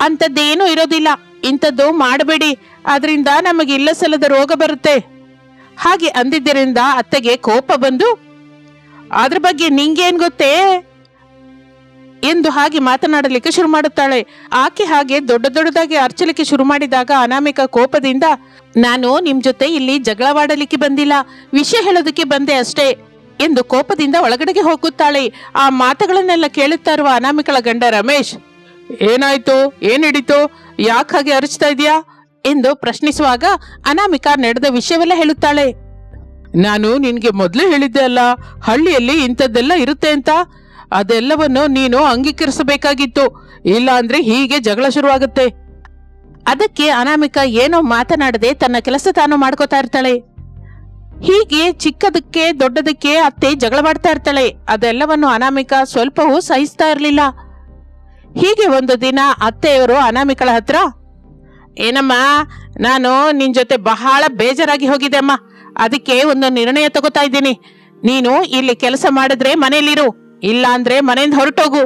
ಅಂಥದ್ದೇನೂ ಇರೋದಿಲ್ಲ. ಇಂಥದ್ದು ಮಾಡಬೇಡಿ. ಅದರಿಂದ ನಮಗೆ ಇಲ್ಲ ಸಲದ ರೋಗ ಬರುತ್ತೆ. ಹಾಗೆ ಅಂದಿದ್ದರಿಂದ ಅತ್ತೆಗೆ ಕೋಪ ಬಂದು, ಅದ್ರ ಬಗ್ಗೆ ನಿಂಗೇನ್ ಗೊತ್ತೇ? ಎಂದು ಹಾಗೆ ಮಾತನಾಡಲಿಕ್ಕೆ ಶುರು ಮಾಡುತ್ತಾಳೆ. ಆಕೆ ಹಾಗೆ ದೊಡ್ಡ ದೊಡ್ಡದಾಗಿ ಅರ್ಚಲಿಕ್ಕೆ ಶುರು ಮಾಡಿದಾಗ ಅನಾಮಿಕ ಕೋಪದಿಂದ, ನಾನು ನಿಮ್ ಜೊತೆ ಇಲ್ಲಿ ಜಗಳವಾಡಲಿಕ್ಕೆ ಬಂದಿಲ್ಲ. ವಿಷಯ ಹೇಳೋದಕ್ಕೆ ಬಂದೆ ಅಷ್ಟೇ. ಎಂದು ಕೋಪದಿಂದ ಒಳಗಡೆಗೆ ಹೋಗುತ್ತಾಳೆ. ಆ ಮಾತುಗಳನ್ನೆಲ್ಲ ಕೇಳುತ್ತಾ ಇರುವ ಅನಾಮಿಕಳ ಗಂಡ ರಮೇಶ್, ಏನಾಯ್ತು? ಏನ್ ಹಿಡಿತು? ಯಾಕೆ ಹಾಗೆ ಇದೀಯಾ ಎಂದು ಪ್ರಶ್ನಿಸುವಾಗ ಅನಾಮಿಕ ನಡೆದ ವಿಷಯವೆಲ್ಲ ಹೇಳುತ್ತಾಳೆ. ನಾನು ನಿನಗೆ ಮೊದಲು ಹೇಳಿದ್ದೆ ಅಲ್ಲ, ಹಳ್ಳಿಯಲ್ಲಿ ಇಂಥದ್ದೆಲ್ಲ ಇರುತ್ತೆ ಅಂತ. ಅದೆಲ್ಲವನ್ನು ನೀನು ಅಂಗೀಕರಿಸಬೇಕಾಗಿತ್ತು. ಇಲ್ಲ ಅಂದ್ರೆ ಹೀಗೆ ಜಗಳ ಶುರುವಾಗುತ್ತೆ. ಅದಕ್ಕೆ ಅನಾಮಿಕ ಏನೋ ಮಾತನಾಡದೆ ತನ್ನ ಕೆಲಸ ತಾನು ಮಾಡ್ಕೋತಾ ಇರ್ತಾಳೆ. ಹೀಗೆ ಚಿಕ್ಕದಕ್ಕೆ ದೊಡ್ಡದಕ್ಕೆ ಅತ್ತೆ ಜಗಳ ಮಾಡ್ತಾ ಇರ್ತಾಳೆ. ಅದೆಲ್ಲವನ್ನು ಅನಾಮಿಕಾ ಸ್ವಲ್ಪವೂ ಸಹಿಸ್ತಾ ಇರಲಿಲ್ಲ. ಹೀಗೆ ಒಂದು ದಿನ ಅತ್ತೆಯವರು ಅನಾಮಿಕಳ ಹತ್ರ, ಏನಮ್ಮ, ನಾನು ನಿನ್ ಜೊತೆ ಬಹಳ ಬೇಜಾರಾಗಿ ಹೋಗಿದೆ ಅಮ್ಮ. ಅದಕ್ಕೆ ಒಂದು ನಿರ್ಣಯ ತಗೋತಾ ಇದ್ದೀನಿ. ನೀನು ಇಲ್ಲಿ ಕೆಲಸ ಮಾಡಿದ್ರೆ ಮನೆಯಲ್ಲಿರು ಇಲ್ಲ ಅಂದ್ರೆ ಮನೆಯಿಂದ ಹೊರಟೋಗು,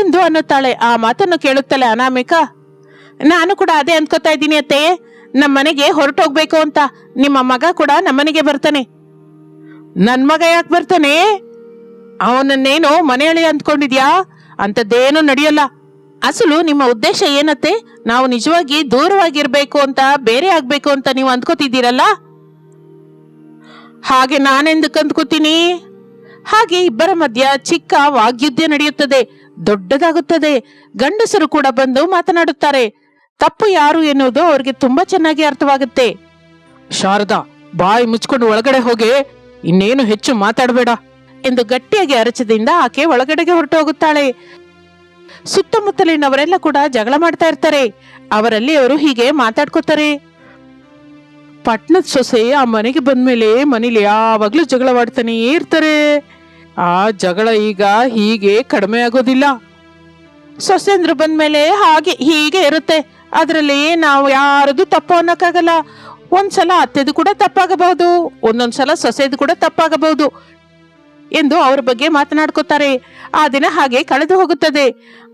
ಎಂದು ಅನ್ನುತ್ತಾಳೆ. ಆ ಮಾತನ್ನು ಕೇಳುತ್ತಲೇ ಅನಾಮಿಕಾ, ನಾನು ಕೂಡ ಅದೇ ಅನ್ಕೋತಾ ಇದ್ದೀನಿ ಅತ್ತೆ. ನಮ್ಮ ಮನೆಗೆ ಹೊರಟೋಗ್ಬೇಕು ಅಂತ. ನಿಮ್ಮ ಮಗ ಕೂಡ ನಮ್ಮನೆಗೆ ಬರ್ತಾನೆ. ನನ್ ಮಗ ಯಾಕೆ ಬರ್ತಾನೆ? ಅವನನ್ನೇನು ಮನೆಯಳಿ ಅಂದ್ಕೊಂಡಿದ್ಯಾ? ಅಂಥದ್ದೇನು ನಡೆಯಲ್ಲ. ಅಸಲು ನಿಮ್ಮ ಉದ್ದೇಶ ಏನತ್ತೆ? ನಾವು ನಿಜವಾಗಿ ದೂರವಾಗಿರ್ಬೇಕು ಅಂತ, ಬೇರೆ ಆಗ್ಬೇಕು ಅಂತ ನೀವು ಅಂದ್ಕೋತಿದ್ದೀರಲ್ಲ? ಹಾಗೆ ನಾನೆಂದಕ್ಕೆ ಅಂದ್ಕೋತೀನಿ ಹಾಗೆ ಇಬ್ಬರ ಮಧ್ಯ ಚಿಕ್ಕ ವಾಗ್ಯುದ್ಧ ನಡೆಯುತ್ತದೆ. ದೊಡ್ಡದಾಗುತ್ತದೆ. ಗಂಡಸರು ಕೂಡ ಬಂದು ಮಾತನಾಡುತ್ತಾರೆ. ತಪ್ಪು ಯಾರು ಎನ್ನುವುದು ಅವ್ರಿಗೆ ತುಂಬಾ ಚೆನ್ನಾಗಿ ಅರ್ಥವಾಗುತ್ತೆ. ಶಾರದಾ, ಬಾಯಿ ಮುಚ್ಕೊಂಡು ಒಳಗಡೆ ಹೋಗಿ, ಇನ್ನೇನು ಹೆಚ್ಚು ಮಾತಾಡಬೇಡ ಎಂದು ಗಟ್ಟಿಯಾಗಿ ಅರಚದಿಂದ ಆಕೆ ಒಳಗಡೆಗೆ ಹೊರಟು ಹೋಗುತ್ತಾಳೆ ಸುತ್ತಮುತ್ತಲಿನವರೆಲ್ಲ ಕೂಡ ಜಗಳ ಮಾಡ್ತಾ ಇರ್ತಾರೆ. ಅವರಲ್ಲಿ ಅವರು ಹೀಗೆ ಮಾತಾಡ್ಕೋತಾರೆ. ಪಟ್ನದ ಸೊಸೆ ಆ ಮನೆಗೆ ಬಂದ್ಮೇಲೆ ಮನೇಲಿ ಯಾವಾಗ್ಲೂ ಜಗಳವಾಡ್ತಾನೆ ಇರ್ತಾರೆ. ಆ ಜಗಳ ಈಗ ಹೀಗೆ ಕಡಿಮೆ ಆಗೋದಿಲ್ಲ. ಸೊಸೆಂದ್ರು ಬಂದ್ಮೇಲೆ ಹಾಗೆ ಹೀಗೆ ಇರುತ್ತೆ. ಅದರಲ್ಲಿ ನಾವು ಯಾರದು ತಪ್ಪು ಅನ್ನೋಕ್ಕಾಗಲ್ಲ. ಒಂದ್ಸಲ ಅತ್ತೆದು ಕೂಡ ತಪ್ಪಾಗಬಹುದು ಒಂದೊಂದ್ಸಲ ಸೊಸೆದು ಕೂಡ ತಪ್ಪಾಗಬಹುದು ಎಂದು ಅವರ ಬಗ್ಗೆ ಮಾತನಾಡ್ಕೋತಾರೆ. ಆ ದಿನ ಹಾಗೆ ಕಳೆದು ಹೋಗುತ್ತದೆ.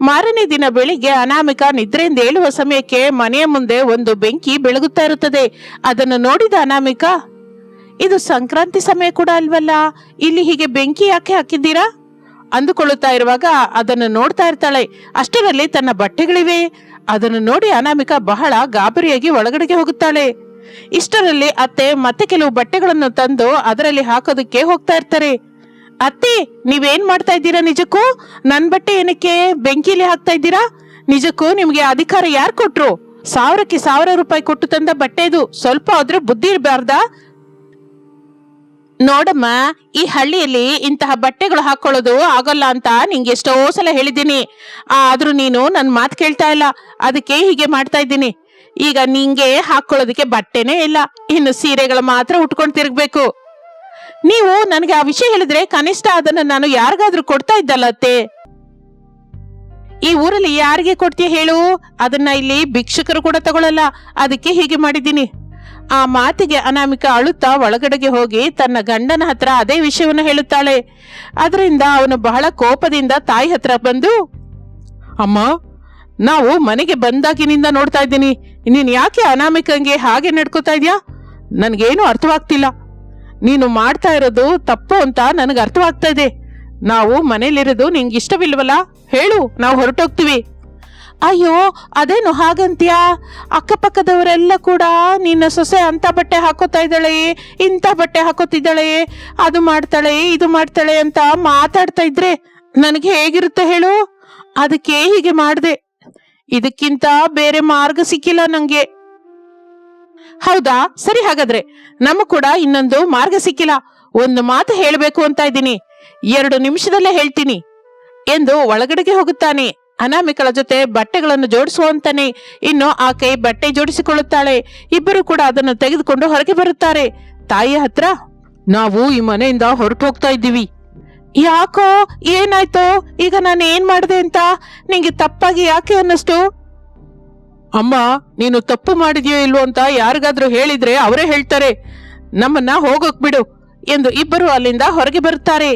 ಮಾರನೇ ದಿನ ಬೆಳಿಗ್ಗೆ ಅನಾಮಿಕ ನಿದ್ರೆಯಿಂದ ಏಳುವ ಸಮಯಕ್ಕೆ ಮನೆಯ ಮುಂದೆ ಒಂದು ಬೆಂಕಿ ಬೆಳಗುತ್ತಾ ಇರುತ್ತದೆ. ಅದನ್ನು ನೋಡಿದ ಅನಾಮಿಕ, ಇದು ಸಂಕ್ರಾಂತಿ ಸಮಯ ಕೂಡ ಅಲ್ವಲ್ಲ, ಇಲ್ಲಿ ಹೀಗೆ ಬೆಂಕಿ ಯಾಕೆ ಹಾಕಿದ್ದೀರಾ? ಅಂದುಕೊಳ್ಳುತ್ತಾ ಇರುವಾಗ ಅದನ್ನು ನೋಡ್ತಾ ಇರ್ತಾಳೆ. ಅಷ್ಟರಲ್ಲಿ ತನ್ನ ಬಟ್ಟೆಗಳಿವೆ. ಅದನ್ನು ನೋಡಿ ಅನಾಮಿಕಾ ಬಹಳ ಗಾಬರಿಯಾಗಿ ಒಳಗಡೆಗೆ ಹೋಗುತ್ತಾಳೆ. ಇಷ್ಟರಲ್ಲಿ ಅತ್ತೆ ಮತ್ತೆ ಕೆಲವು ಬಟ್ಟೆಗಳನ್ನು ತಂದು ಅದರಲ್ಲಿ ಹಾಕೋದಕ್ಕೆ ಹೋಗ್ತಾ ಇರ್ತಾರೆ. ಅತ್ತೆ, ನೀವೇನ್ ಮಾಡ್ತಾ ಇದ್ದೀರಾ ನಿಜಕ್ಕೂ? ನನ್ ಬಟ್ಟೆ ಏನಕ್ಕೆ ಬೆಂಕಿಲಿ ಹಾಕ್ತಾ ಇದ್ದೀರಾ? ನಿಜಕ್ಕೂ ನಿಮ್ಗೆ ಅಧಿಕಾರ ಯಾರು ಕೊಟ್ರು? ಸಾವಿರಕ್ಕೆ ಸಾವಿರ ರೂಪಾಯಿ ಕೊಟ್ಟು ತಂದ ಬಟ್ಟೆ ಇದು. ಸ್ವಲ್ಪ ಆದ್ರೂ ಬುದ್ಧಿ ಇರಬಾರ್ದಾ? ನೋಡಮ್ಮ, ಈ ಹಳ್ಳಿಯಲ್ಲಿ ಇಂತಹ ಬಟ್ಟೆಗಳು ಹಾಕೊಳ್ಳೋದು ಆಗೋಲ್ಲ ಅಂತ ನಿಂಗೆ ಎಷ್ಟೋ ಸಲ ಹೇಳಿದ್ದೀನಿ. ಆದ್ರೂ ನೀನು ನನ್ ಮಾತು ಕೇಳ್ತಾ ಇಲ್ಲ. ಅದಕ್ಕೆ ಹೀಗೆ ಮಾಡ್ತಾ ಇದ್ದೀನಿ. ಈಗ ನಿಂಗೆ ಹಾಕೊಳ್ಳೋದಕ್ಕೆ ಬಟ್ಟೆನೇ ಇಲ್ಲ. ಇನ್ನು ಸೀರೆಗಳು ಮಾತ್ರ ಉಟ್ಕೊಂಡು ತಿರುಗ್ಬೇಕು. ನೀವು ನನಗೆ ಆ ವಿಷಯ ಹೇಳಿದ್ರೆ ಕನಿಷ್ಠ ಅದನ್ನ ನಾನು ಯಾರಿಗಾದ್ರೂ ಕೊಡ್ತಾ ಇದ್ದಲ್ಲ ಅತ್ತೆ. ಈ ಊರಲ್ಲಿ ಯಾರಿಗೆ ಕೊಡ್ತೀಯ ಹೇಳು. ಅದನ್ನ ಇಲ್ಲಿ ಭಿಕ್ಷುಕರು ಕೂಡ ತಗೊಳ್ಳಲ್ಲ ಅದಕ್ಕೆ ಹೀಗೆ ಮಾಡಿದ್ದೀನಿ. ಆ ಮಾತಿಗೆ ಅನಾಮಿಕ ಅಳುತ್ತಾ ಒಳಗಡೆಗೆ ಹೋಗಿ ತನ್ನ ಗಂಡನ ಹತ್ರ ಅದೇ ವಿಷಯವನ್ನು ಹೇಳುತ್ತಾಳೆ. ಅದರಿಂದ ಅವನು ಬಹಳ ಕೋಪದಿಂದ ತಾಯಿ ಹತ್ರ ಬಂದು, ಅಮ್ಮ, ನಾವು ಮನೆಗೆ ಬಂದಾಗಿನಿಂದ ನೋಡ್ತಾ ಇದ್ದೀನಿ. ನೀನು ಯಾಕೆ ಅನಾಮಿಕಂಗೆ ಹಾಗೆ ನಡ್ಕೋತಾ ಇದ್ಯಾ? ನನ್ಗೇನು ಅರ್ಥವಾಗ್ತಿಲ್ಲ. ನೀನು ಮಾಡ್ತಾ ಇರೋದು ತಪ್ಪು ಅಂತ ನನಗೆ ಅರ್ಥವಾಗ್ತಾ ಇದೆ. ನಾವು ಮನೇಲಿರೋದು ನಿಂಗೆ ಇಷ್ಟವಿಲ್ವಲ್ಲ? ಹೇಳು, ನಾವು ಹೊರಟೋಗ್ತೀವಿ. ಅಯ್ಯೋ, ಅದೇನು ಹಾಗಂತ್ಯಾ? ಅಕ್ಕಪಕ್ಕದವರೆಲ್ಲ ಕೂಡ ನಿನ್ನ ಸೊಸೆ ಅಂತ ಬಟ್ಟೆ ಹಾಕೋತಾ ಇದ್ದಾಳೆ ಇಂಥ ಬಟ್ಟೆ ಹಾಕೋತಿದ್ದಾಳೆ, ಅದು ಮಾಡ್ತಾಳೆ, ಇದು ಮಾಡ್ತಾಳೆ ಅಂತ ಮಾತಾಡ್ತಾ ಇದ್ರೆ ನನಗೆ ಹೇಗಿರುತ್ತೆ ಹೇಳು? ಅದಕ್ಕೆ ಹೀಗೆ ಮಾಡಿದೆ. ಇದಕ್ಕಿಂತ ಬೇರೆ ಮಾರ್ಗ ಸಿಕ್ಕಿಲ್ಲ ನಂಗೆ. ಹೌದಾ? ಸರಿ ಹಾಗಾದ್ರೆ, ನಮಗ್ ಕೂಡ ಇನ್ನೊಂದು ಮಾರ್ಗ ಸಿಕ್ಕಿಲ್ಲ. ಒಂದು ಮಾತು ಹೇಳಬೇಕು ಅಂತ ಇದ್ದೀನಿ. ಎರಡು ನಿಮಿಷದಲ್ಲೇ ಹೇಳ್ತೀನಿ. ಎಂದು ಒಳಗಡೆಗೆ ಹೋಗುತ್ತಾನೆ. ಅನಾಮಿಕಳ ಜೊತೆ ಬಟ್ಟೆಗಳನ್ನು ಜೋಡಿಸುವಂತಾನೆ. ಇನ್ನು ಆಕೆ ಬಟ್ಟೆ ಜೋಡಿಸಿಕೊಳ್ಳುತ್ತಾಳೆ. ಇಬ್ಬರು ಕೂಡ ಅದನ್ನು ತೆಗೆದುಕೊಂಡು ಹೊರಗೆ ಬರುತ್ತಾರೆ. ತಾಯಿಯ ಹತ್ರ, ನಾವು ಈ ಮನೆಯಿಂದ ಹೊರಟು ಹೋಗ್ತಾ ಇದ್ದೀವಿ. ಯಾಕೋ? ಏನಾಯ್ತೋ? ಈಗ ನಾನು ಏನ್ ಮಾಡಿದೆ ಅಂತ? ನಿಂಗೆ ತಪ್ಪಾಗಿ ಯಾಕೆ ಅನ್ನಿಸ್ತು? ಅಮ್ಮ, ನೀನು ತಪ್ಪು ಮಾಡಿದ್ಯೋ ಇಲ್ವೋ ಅಂತ ಯಾರಿಗಾದ್ರೂ ಹೇಳಿದ್ರೆ ಅವರೇ ಹೇಳ್ತಾರೆ. ನಮ್ಮನ್ನ ಹೋಗೋಕ್ ಬಿಡು ಎಂದು ಇಬ್ಬರು ಅಲ್ಲಿಂದ ಹೊರಗೆ ಬರುತ್ತಾರೆ.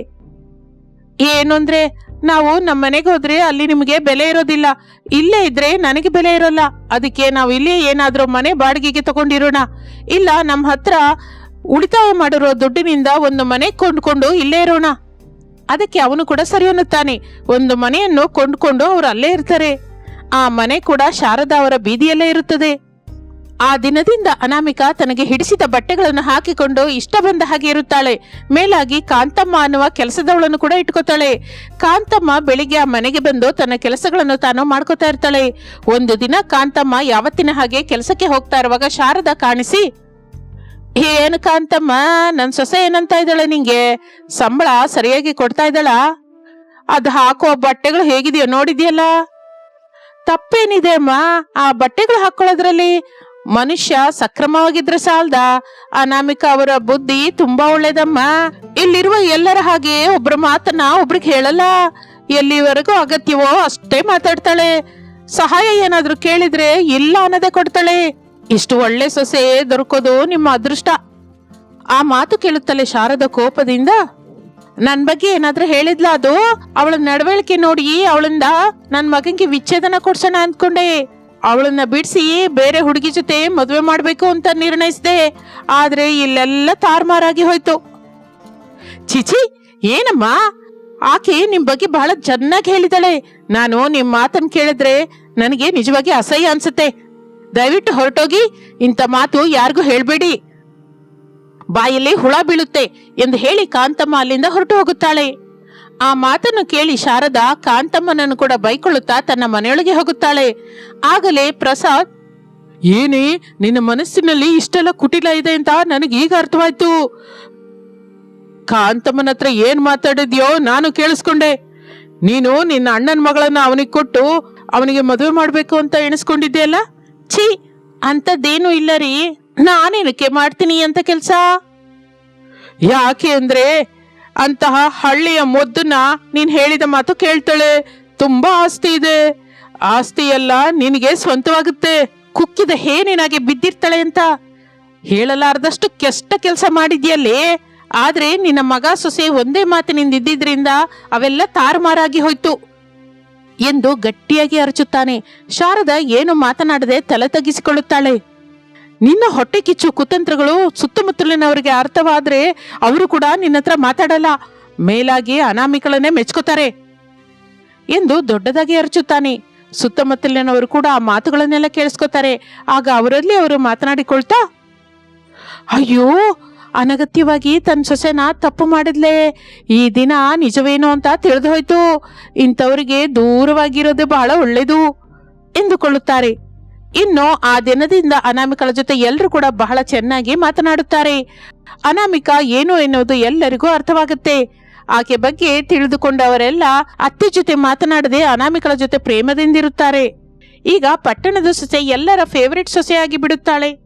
ಏನು ಅಂದ್ರೆ? ನಾವು ನಮ್ಮ ಮನೆಗೆ ಹೋದ್ರೆ ಅಲ್ಲಿ ನಿಮಗೆ ಬೆಲೆ ಇರೋದಿಲ್ಲ. ಇಲ್ಲೇ ಇದ್ರೆ ನನಗೆ ಬೆಲೆ ಇರೋಲ್ಲ. ಅದಕ್ಕೆ ನಾವು ಇಲ್ಲೇ ಏನಾದರೂ ಮನೆ ಬಾಡಿಗೆಗೆ ತಗೊಂಡಿರೋಣ. ಇಲ್ಲ, ನಮ್ಮ ಹತ್ರ ಉಳಿತಾಯ ಮಾಡಿರೋ ದುಡ್ಡಿನಿಂದ ಒಂದು ಮನೆ ಕೊಂಡ್ಕೊಂಡು ಇಲ್ಲೇ ಇರೋಣ. ಅದಕ್ಕೆ ಅವನು ಕೂಡ ಸರಿ ಅನ್ನುತ್ತಾನೆ. ಒಂದು ಮನೆಯನ್ನು ಕೊಂಡ್ಕೊಂಡು ಅವರು ಅಲ್ಲೇ ಇರ್ತಾರೆ. ಆ ಮನೆ ಕೂಡ ಶಾರದಾ ಅವರ ಬೀದಿಯಲ್ಲೇ ಇರುತ್ತದೆ. ಆ ದಿನದಿಂದ ಅನಾಮಿಕ ತನಗೆ ಹಿಡಿಸಿದ ಬಟ್ಟೆಗಳನ್ನು ಹಾಕಿಕೊಂಡು ಇಷ್ಟ ಬಂದ ಹಾಗೆ ಇರುತ್ತಾಳೆ. ಮೇಲಾಗಿ ಕಾಂತಮ್ಮ ಅನ್ನುವ ಕೆಲಸದವಳನ್ನು ಕೂಡ ಇಟ್ಕೋತಾಳೆ. ಕಾಂತಮ್ಮ ಬೆಳಿಗ್ಗೆ ಆ ಮನೆಗೆ ಬಂದು ತನ್ನ ಕೆಲಸಗಳನ್ನು ತಾನು ಮಾಡ್ಕೋತಾ ಇರ್ತಾಳೆ. ಒಂದು ದಿನ ಕಾಂತಮ್ಮ ಯಾವತ್ತಿನ ಹಾಗೆ ಕೆಲಸಕ್ಕೆ ಹೋಗ್ತಾ ಇರುವಾಗ ಶಾರದಾ ಕಾಣಿಸಿ, ಏನು ಕಾಂತಮ್ಮ ನನ್ನ ಸೊಸೆ ಏನಂತ ಇದ್ದಾಳೆ ನಿಂಗೆ? ಸಂಬಳ ಸರಿಯಾಗಿ ಕೊಡ್ತಾ ಇದ್ದಾಳ? ಅದು ಹಾಕೋ ಬಟ್ಟೆಗಳು ಹೇಗಿದೆಯೋ ನೋಡಿದ್ಯಲ್ಲ? ತಪ್ಪೇನಿದೆ ಅಮ್ಮ, ಆ ಬಟ್ಟೆಗಳು ಹಾಕೊಳ್ಳೋದ್ರಲ್ಲಿ ಮನುಷ್ಯ ಸಕ್ರಮವಾಗಿದ್ರೆ ಸಾಲ್ದ? ಅನಾಮಿಕ ಅವರ ಬುದ್ಧಿ ತುಂಬಾ ಒಳ್ಳೇದಮ್ಮ. ಇಲ್ಲಿರುವ ಎಲ್ಲರ ಹಾಗೆ ಒಬ್ರ ಮಾತನ್ನ ಒಬ್ರಿಗೆ ಹೇಳಲ್ಲ. ಎಲ್ಲಿವರೆಗೂ ಅಗತ್ಯವೋ ಅಷ್ಟೇ ಮಾತಾಡ್ತಾಳೆ. ಸಹಾಯ ಏನಾದ್ರೂ ಕೇಳಿದ್ರೆ ಇಲ್ಲ ಅನ್ನೋದೇ ಕೊಡ್ತಾಳೆ. ಇಷ್ಟು ಒಳ್ಳೆ ಸೊಸೆ ದೊರಕೋದು ನಿಮ್ಮ ಅದೃಷ್ಟ. ಆ ಮಾತು ಕೇಳುತ್ತಲೇ ಶಾರದ ಕೋಪದಿಂದ, ನನ್ ಬಗ್ಗೆ ಏನಾದ್ರೂ ಹೇಳಿದ್ಲ ಅದು? ಅವಳ ನಡವಳಿಕೆ ನೋಡಿ ಅವಳಿಂದ ನನ್ ಮಗನಿಗೆ ವಿಚ್ಛೇದನ ಕೊಡ್ಸೋಣ ಅಂದ್ಕೊಂಡೆ. ಅವಳನ್ನ ಬಿಡಿಸಿ ಬೇರೆ ಹುಡುಗಿ ಜೊತೆ ಮದುವೆ ಮಾಡಬೇಕು ಅಂತ ನಿರ್ಣಯಿಸಿದೆ. ಆದ್ರೆ ಇಲ್ಲೆಲ್ಲ ತಾರ್ಮಾರಾಗಿ ಹೋಯ್ತು. ಚಿಚಿ ಏನಮ್ಮ? ಆಕೆ ನಿಮ್ ಬಗ್ಗೆ ಬಹಳ ಚೆನ್ನಾಗಿ ಹೇಳಿದಾಳೆ. ನಾನು ನಿಮ್ ಮಾತನ್ನು ಕೇಳಿದ್ರೆ ನನಗೆ ನಿಜವಾಗಿ ಅಸಹ್ಯ ಅನ್ಸುತ್ತೆ. ದಯವಿಟ್ಟು ಹೊರಟೋಗಿ ಇಂಥ ಮಾತು ಯಾರಿಗೂ ಹೇಳಬೇಡಿ. ಬಾಯಲ್ಲಿ ಹುಳ ಬೀಳುತ್ತೆ ಎಂದು ಹೇಳಿ ಕಾಂತಮ್ಮ ಅಲ್ಲಿಂದ ಹೊರಟು ಹೋಗುತ್ತಾಳೆ. ಆ ಮಾತನ್ನು ಕೇಳಿ ಶಾರದಾ ಕಾಂತಮ್ಮನನ್ನು ಕೂಡ ಬೈಕೊಳ್ಳುತ್ತಾ ತನ್ನ ಮನೆಯೊಳಗೆ ಹೋಗುತ್ತಾಳೆ. ಆಗಲೇ ಪ್ರಸಾದ್, ಏನೇ, ನಿನ್ನ ಮನಸ್ಸಿನಲ್ಲಿ ಇಷ್ಟೆಲ್ಲ ಕುಟಿಲ ಇದೆ ಅಂತ ನನಗೆ ಈಗ ಅರ್ಥವಾಯ್ತು. ಕಾಂತಮ್ಮನ ಹತ್ರ ಏನ್ ಮಾತಾಡಿದ್ಯೋ ನಾನು ಕೇಳಿಸ್ಕೊಂಡೆ. ನೀನು ನಿನ್ನ ಅಣ್ಣನ ಮಗಳನ್ನ ಅವನಿಗೆ ಕೊಟ್ಟು ಅವನಿಗೆ ಮದುವೆ ಮಾಡಬೇಕು ಅಂತ ಎಣಿಸ್ಕೊಂಡಿದ್ಯಲ್ಲ ಛೀ, ಅಂಥದ್ದೇನು ಇಲ್ಲ ರೀ. ನಾನೇನಕ್ಕೆ ಮಾಡ್ತೀನಿ ಅಂತ ಕೆಲಸ? ಯಾಕೆ ಅಂದ್ರೆ ಅಂತಹ ಹಳ್ಳಿಯ ಮೊದ್ದನ್ನ ನೀನ್ ಹೇಳಿದ ಮಾತು ಕೇಳ್ತಾಳೆ. ತುಂಬಾ ಆಸ್ತಿ ಇದೆ. ಆಸ್ತಿ ಎಲ್ಲ ನಿನಗೆ ಸ್ವಂತವಾಗುತ್ತೆ. ಕುಕ್ಕಿದ ಹೇನಿನಾಗೆ ಬಿದ್ದಿರ್ತಾಳೆ ಅಂತ. ಹೇಳಲಾರ್ದಷ್ಟು ಕೆಷ್ಟ ಕೆಲಸ ಮಾಡಿದ್ಯಲ್ಲೇ. ಆದ್ರೆ ನಿನ್ನ ಮಗ ಸೊಸೆ ಒಂದೇ ಮಾತಿನಿಂದ ಇದ್ದಿದ್ರಿಂದ ಅವೆಲ್ಲ ತಾರುಮಾರಾಗಿ ಹೋಯ್ತು. ಎಂದು ಗಟ್ಟಿಯಾಗಿ ಅರಚುತ್ತಾನೆ. ಶಾರದ ಏನು ಮಾತನಾಡದೆ ತಲೆ ತಗ್ಗಿಸಿಕೊಳ್ಳುತ್ತಾಳೆ. ನಿನ್ನ ಹೊಟ್ಟೆ ಕಿಚ್ಚು ಕುತಂತ್ರಗಳು ಸುತ್ತಮುತ್ತಲಿನವರಿಗೆ ಅರ್ಥವಾದ್ರೆ ಅವರು ಕೂಡ ನಿನ್ನ ಹತ್ರ ಮಾತಾಡಲ್ಲ. ಮೇಲಾಗಿ ಅನಾಮಿಕಳನ್ನೇ ಮೆಚ್ಕೋತಾರೆ. ಎಂದು ದೊಡ್ಡದಾಗಿ ಅರಚುತ್ತಾನೆ. ಸುತ್ತಮುತ್ತಲಿನವರು ಕೂಡ ಆ ಮಾತುಗಳನ್ನೆಲ್ಲ ಕೇಳಿಸ್ಕೊತಾರೆ. ಆಗ ಅವರಲ್ಲಿ ಅವರು ಮಾತನಾಡಿಕೊಳ್ತಾ, ಅಯ್ಯೋ, ಅನಗತ್ಯವಾಗಿ ತನ್ನ ಸೊಸೆನ ತಪ್ಪು ಮಾಡಿದ್ಲೆ. ಈ ದಿನ ನಿಜವೇನು ಅಂತ ತಿಳಿದು ಹೋಯ್ತು. ಇಂಥವರಿಗೆ ದೂರವಾಗಿರೋದು ಬಹಳ ಒಳ್ಳೇದು ಎಂದುಕೊಳ್ಳುತ್ತಾರೆ. ಇನ್ನು ಆ ದಿನದಿಂದ ಅನಾಮಿಕಳ ಜೊತೆ ಎಲ್ಲರೂ ಕೂಡ ಬಹಳ ಚೆನ್ನಾಗಿ ಮಾತನಾಡುತ್ತಾರೆ. ಅನಾಮಿಕ ಏನು ಎನ್ನುವುದು ಎಲ್ಲರಿಗೂ ಅರ್ಥವಾಗುತ್ತೆ. ಆಕೆ ಬಗ್ಗೆ ತಿಳಿದುಕೊಂಡವರೆಲ್ಲ ಅತ್ತೆ ಜೊತೆ ಮಾತನಾಡದೆ ಅನಾಮಿಕಳ ಜೊತೆ ಪ್ರೇಮದಿಂದಿರುತ್ತಾರೆ. ಈಗ ಪಟ್ಟಣದ ಸೊಸೆ ಎಲ್ಲರ ಫೇವರಿಟ್ ಸೊಸೆಯಾಗಿ ಬಿಡುತ್ತಾಳೆ.